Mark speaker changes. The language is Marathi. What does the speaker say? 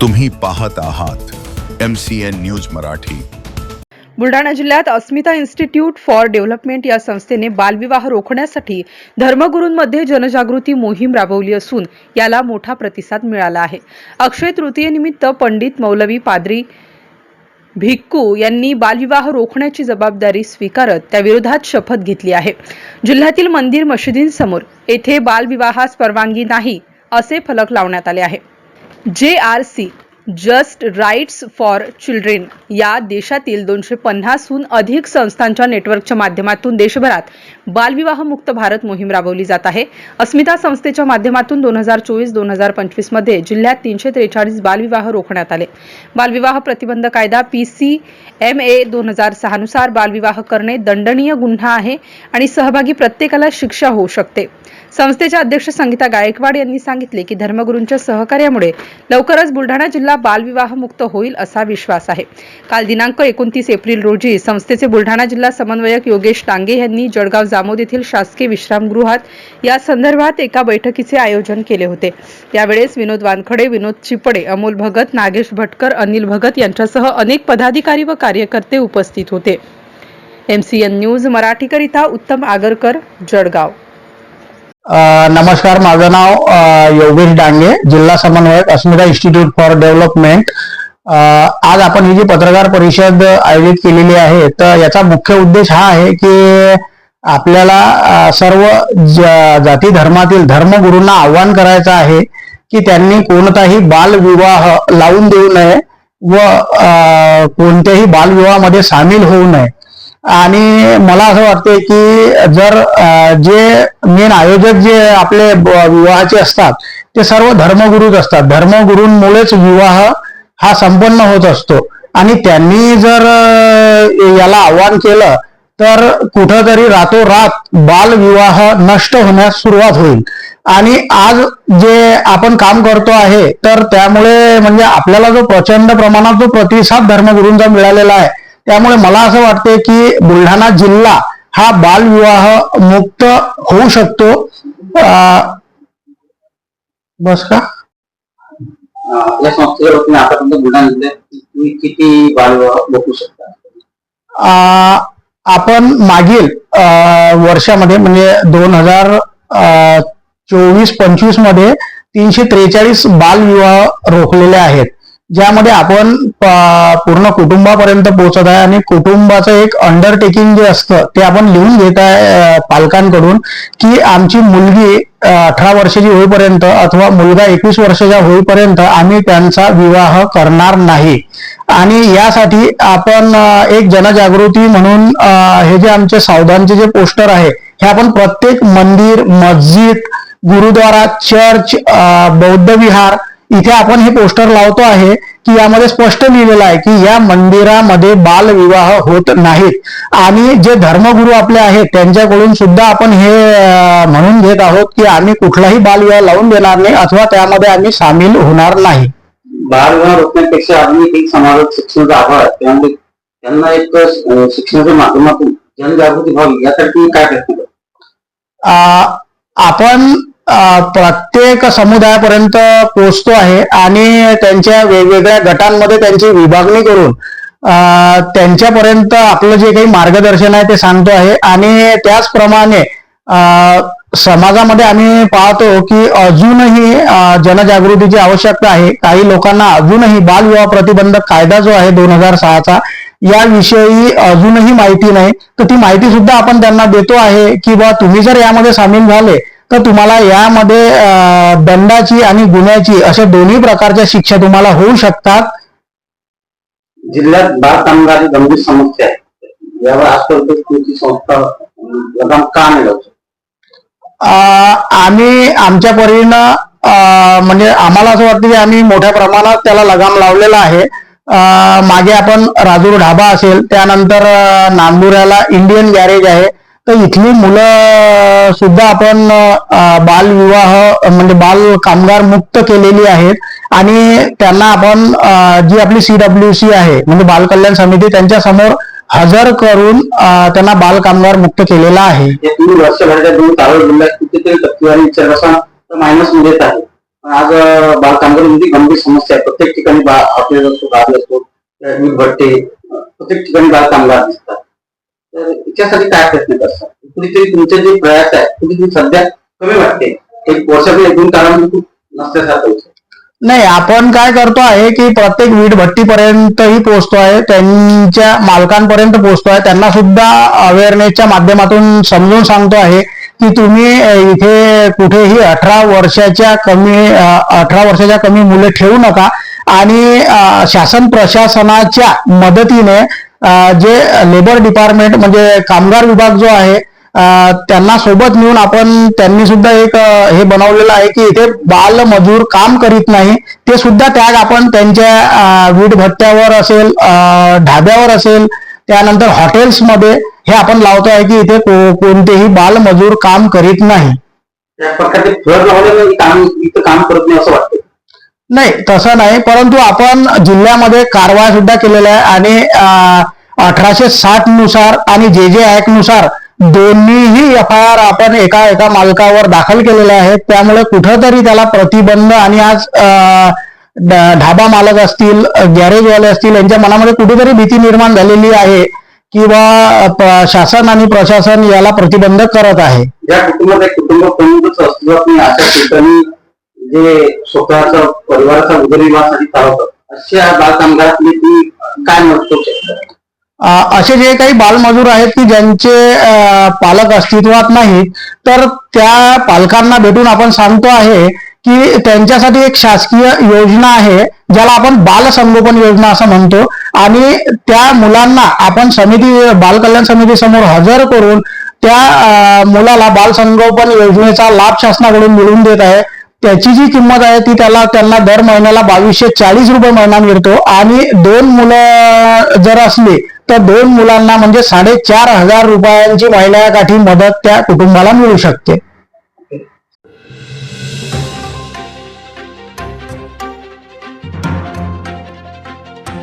Speaker 1: तुम्ही पाहत आहात M C N news Marathi.
Speaker 2: Buldhana जिल्ह्यात अस्मिता इन्स्टिट्यूट फॉर डेव्हलपमेंट या संस्थेने बालविवाह रोखण्यासाठी धर्मगुरूंमध्ये जनजागृती मोहीम राबवली असून याला मोठा प्रतिसाद मिळाला आहे. अक्षय तृतीयेनिमित्त पंडित मौलवी पाद्री भिक्कू यांनी बालविवाह रोखण्याची जबाबदारी स्वीकारत त्याविरोधात शपथ घेतली आहे. जिल्ह्यातील मंदिर मशिदींसमोर येथे बालविवाहास परवानगी नाही असे फलक लावण्यात आले आहे. J R C just rights for children या देशातील दोनशे पन्नासहून अधिक संस्थांच्या नेटवर्कच्या माध्यमातून देशभरात बालविवाह मुक्त भारत मोहीम राबवली जात आहे. अस्मिता संस्थेच्या माध्यमातून दोन हजार चोवीस दोन हजार पंचवीसमध्ये जिल्ह्यात तीनशे त्रेचाळीस बालविवाह रोखण्यात आले. बालविवाह प्रतिबंध कायदा पी सी एम ए दोन हजार सहानुसार बालविवाह करणे दंडनीय गुन्हा आहे आणि सहभागी प्रत्येकाला शिक्षा होऊ शकते. संस्थेच्या अध्यक्ष संगीता गायकवाड यांनी सांगितले की धर्मगुरूंच्या सहकार्यामुळे लवकरच बुलढाणा जिल्हा बालविवाह मुक्त होईल असा विश्वास आहे. काल दिनांक एकोणतीस एप्रिल रोजी संस्थेचे बुलढाणा जिल्हा समन्वयक योगेश टांगे यांनी जळगाव जामोद येथील शासकीय विश्रामगृहात या संदर्भात एका बैठकीचे आयोजन केले होते. यावेळेस विनोद वानखडे विनोद चिपडे अमोल भगत नागेश भटकर अनिल भगत यांच्यासह अनेक पदाधिकारी व कार्यकर्ते उपस्थित होते. एम सी एन न्यूज मराठीकरिता उत्तम आगरकर जळगाव.
Speaker 3: नमस्कार माझं नाव योगेश डांगे जिल्हा समन्वयक अस्मिता इन्स्टिट्यूट फॉर डेव्हलपमेंट. आज आपण ही जी पत्रकार परिषद आयोजित केलेली आहे तर याचा मुख्य उद्देश हा आहे की आपल्याला सर्व ज- जाती धर्मातील धर्मगुरूंना आव्हान करायचं आहे की त्यांनी कोणताही बालविवाह लावून देऊ नये व कोणत्याही बालविवाहामध्ये सामील होऊ नये. आणि मला असं वाटते की जर जे मेन आयोजक जे आपले ब- विवाहाचे असतात ते सर्व धर्मगुरूच असतात. धर्मगुरूंमुळेच विवाह हा संपन्न होत असतो. आणि त्यांनी जर याला आव्हान केलं तर कुठंतरी रातोरात बालविवाह नष्ट होण्यास सुरुवात होईल. आणि आज जे आपण काम करतो आहे तर त्यामुळे म्हणजे आपल्याला जो प्रचंड प्रमाणात जो प्रतिसाद धर्मगुरूंचा मिळालेला आहे त्यामुळे मला असं वाटते की बुलढाणा जिल्हा हा बालविवाह मुक्त होऊ शकतो. बस का?
Speaker 4: अं, या संस्थेच्या वतीने आतापर्यंत बुलढाणा जिल्ह्यात तुम्ही किती बालविवाह बघू शकता?
Speaker 3: आपण मागील वर्षामध्ये म्हणजे दोन हजार चोवीस पंचवीसमध्ये तीनशे त्रेचाळीस बालविवाह रोखलेले आहेत. ज्यामध्ये आपण पूर्ण कुटुंबापर्यंत पोहोचत आहे आणि कुटुंबाचं एक अंडरटेकिंग जे असतं ते आपण लिहून घेत आहे पालकांकडून की आमची मुलगी अठरा वर्षाची होईपर्यंत अथवा मुलगा एकवीस वर्षाचा होईपर्यंत आम्ही त्यांचा विवाह करणार नाही. आणि यासाठी आपण एक जनजागृती म्हणून हे जे आमचे सावधानचे जे पोस्टर आहे हे आपण प्रत्येक मंदिर मस्जिद गुरुद्वारा चर्च बौद्ध विहार इथे आपण हे पोस्टर लावतो आहे की यामध्ये स्पष्ट लिहिलेलं आहे की या मंदिरामध्ये बालविवाह होत नाहीत. आणि जे धर्मगुरू आपले आहेत त्यांच्याकडून सुद्धा आपण हे म्हणून घेत आहोत की आम्ही कुठलाही बालविवाह लावून देणार नाही अथवा त्यामध्ये आम्ही सामील होणार नाही.
Speaker 4: बालविवाह रोखण्यापेक्षा आधुनिक एक समाजात शिक्षणाचा आहे. त्यामुळे त्यांना एक शिक्षणाच्या माध्यमातून जनजागृती व्हावी यासाठी काय प्रयत्न करता
Speaker 3: आपण प्रत्येक समुदायापर्यंत पोहोचतो आहे आणि त्यांच्या वेगवेगळ्या गटांमध्ये त्यांची विभागणी करून त्यांच्यापर्यंत आपलं जे काही मार्गदर्शन आहे ते सांगतो आहे. आणि त्याचप्रमाणे समाजामध्ये आम्ही पाहतो की अजूनही जनजागृतीची आवश्यकता आहे. काही लोकांना अजूनही बालविवाह प्रतिबंधक कायदा जो आहे दोन हजार सहाचा याविषयी अजूनही माहिती नाही. तर ती माहिती सुद्धा आपण त्यांना देतो आहे की बा तुम्ही जर यामध्ये सामील झाले तर तुम्हाला यामध्ये दंडाची आणि गुन्ह्याची अशा दोन्ही प्रकारच्या शिक्षा तुम्हाला होऊ शकतात.
Speaker 4: जिल्ह्यात बाल कामगारी गंभीर समस्या आहे. यावर आजपर्यंत तुमची संस्था अं, लगाम का
Speaker 3: आम्ही आमच्या परीनं म्हणजे आम्हाला असं वाटतं की आम्ही मोठ्या प्रमाणात त्याला लगाम लावलेला आहे. मागे आपण राजूर ढाबा असेल त्यानंतर नांदुऱ्याला इंडियन गॅरेज आहे. तर इथली मुलं सुद्धा आपण बाल बालविवाह म्हणजे बाल कामगार मुक्त केलेली आहेत. आणि त्यांना आपण जी आपली सीडब्ल्यू आहे म्हणजे बाल कल्याण समिती त्यांच्यासमोर हजर करून त्यांना बाल कामगार मुक्त केलेला आहे.
Speaker 4: या तुम्ही वर्षभराच्या दोन चालू जिल्ह्यात कितीतरी टक्केवारी मायनसमध्ये येत आहे. आज आज कामगार म्हणजे गंभीर समस्या आहे. प्रत्येक ठिकाणी आपल्याला असतो असतो भट्टे प्रत्येक ठिकाणी बालकामगार दिसतात. तर याच्यासाठी काय प्रयत्न करतात? कुणीतरी तुमचे जे प्रयास आहे कुणीतरी सध्या कमी वाटते एक वर्षातून एक दोन काळामध्ये खूप नसल्यासारखं होतं.
Speaker 3: नाही आपण काय करतो आहे की प्रत्येक वीट भट्टीपर्यंतही पोहोचतो आहे त्यांच्या मालकांपर्यंत पोहोचतो आहे त्यांना सुद्धा अवेअरनेसच्या माध्यमातून समजून सांगतो आहे की तुम्ही इथे कुठेही अठरा वर्षाच्या कमी अठरा वर्षाच्या कमी मुले ठेवू नका आणि शासन प्रशासनाच्या मदतीने जे लेबर डिपार्टमेंट म्हणजे कामगार विभाग जो आहे त्यांना सोबत मिळून आपण त्यांनी सुद्धा एक हे बनवलेलं आहे की इथे बाल मजूर काम करीत नाही ते सुद्धा टॅग आपण त्यांच्या वीट भट्ट्यावर असेल ढाब्यावर असेल त्यानंतर हॉटेल्समध्ये हे आपण लावतो आहे की इथे कोणतेही बालमजूर काम करीत नाही.
Speaker 4: त्या प्रकारचे काम इथं काम करत नाही असं वाटतं.
Speaker 3: नाही तसं नाही परंतु आपण जिल्ह्यामध्ये कारवाई सुद्धा केलेल्या आहे आणि अठराशे साठनुसार आणि जे जे ऍक्टनुसार दोन्हीही एफ आय आर आपण एका एका मालकावर दाखल केलेले आहेत. त्यामुळे कुठंतरी त्याला प्रतिबंध आणि आज ढाबा मालक असतील गॅरेजवाले असतील यांच्या मनामध्ये कुठेतरी भीती निर्माण झालेली आहे किंवा शासन आणि प्रशासन याला प्रतिबंध करत आहे.
Speaker 4: या कुटुंबात एक कुटुंब प्रमुखच अस्तित्वात अशा ठिकाणी जे स्वतःचा परिवाराचा उदरनिर्वाहासाठी चालवतात अशा बालकामगारातली ती काय
Speaker 3: म्हणतो असे जे काही बालमजूर आहेत की ज्यांचे पालक अस्तित्वात नाहीत तर त्या पालकांना भेटून आपण सांगतो आहे की त्यांच्यासाठी एक शासकीय योजना आहे ज्याला आपण बालसंगोपन योजना असं म्हणतो. आणि त्या मुलांना आपण समिती बाल कल्याण समिती समोर हजर करून त्या मुलाला बालसंगोपन योजनेचा लाभ शासनाकडून मिळवून देत आहे. त्याची जी किंमत आहे ती त्याला त्यांना दर महिन्याला बावीसशे चाळीस रुपये महिना मिळतो. आणि दोन मुलं जर असली तर दोन मुलांना म्हणजे साडेचार हजार रुपयांची महिन्याकाठी मदत त्या कुटुंबाला मिळू शकते.